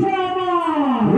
Tama!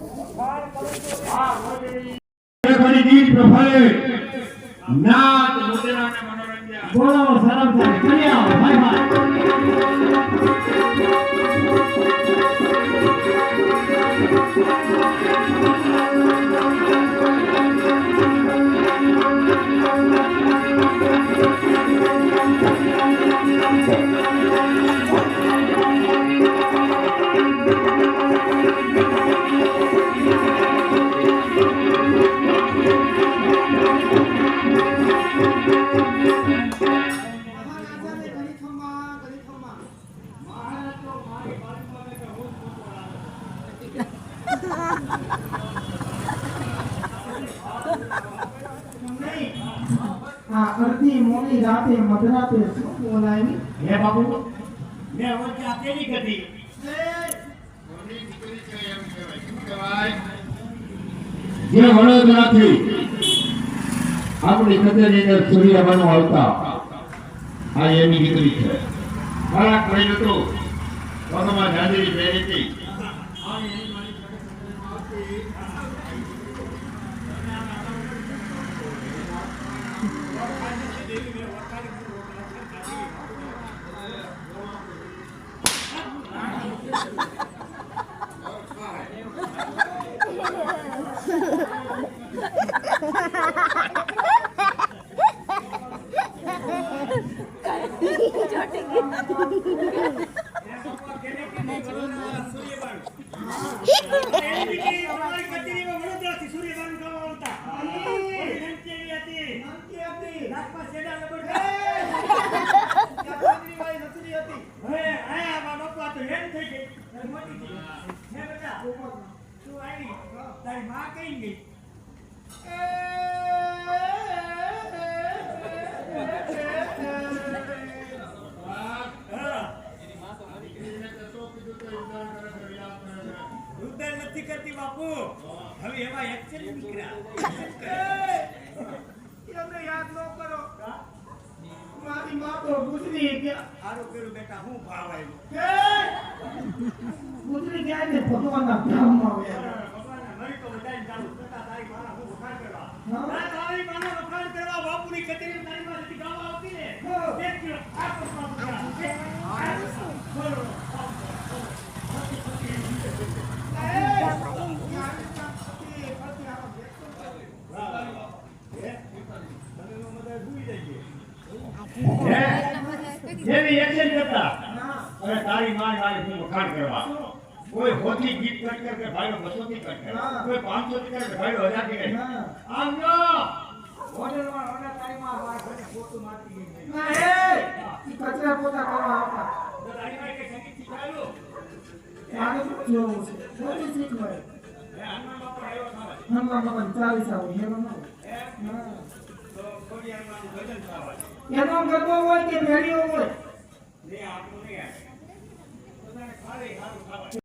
ગીત પ્રભાવે નાચ બોલો ચલી આવો. ભાઈ ભાઈ આ અડધી મોડી રાતે મધરાતે શું બોલાવી? હે બાપુ મેં વચ્ચે આ કેવી કરી જે વડોદરાથી આપણી કચેરીને સૂર્યમાનું આવતા. આ એની દીકરી છે. ખરાક મહિનો તો પગમાં જાંજરી પહેરી હતી. Hey! ઉદ્ધાર નથી કરતી બાપુ. હવે એવા એક્શન નીકળ્યા. એમને યાદ ન કરો. મારી માં તો ગુજરી ગયા. સારું કર્યું બેટા હું ભાવ આવ્યો. ગુજરી ગયા ને ભગવાનના ધામમાં ગયા ભગવાનના મરી તો બધાને ચાલુ કરતા તારી માના હું વખાણ કરવા હા. તારી તારી માના વખાણ કરવા બાપુની કચેરી તારી માસેથી ગાવા આવતી ને હા. એક કિલો આસપાસમાં પૂછ્યા. બોલો. હે? તમે એમાં બધા ભૂલી જેવી એટલે કરતા અને તારી માં મારી હું વખાણ કરવા. કોઈ હોતી ગીત કટ કર કે ભાઈઓ બસોથી કટ કરે હા. કોઈ પાંચસો થી કરે ભાઈઓ હજારથી કરે હા. આમ જો હોટલ તારી માં મારા ખોટું મારતી ગઈ. કચરા પોતા કરવા આવતા. તારી માં કે સંગીત શીખવાડેલું? મારે શું જોવું છે? બધી શીખવાય હે, હનુમાન બાપા આવ્યો ખાવા. હનુમાન બાપા ચાલીસ આવું. એનો ગરબો હોય કે મેળીઓ હોય?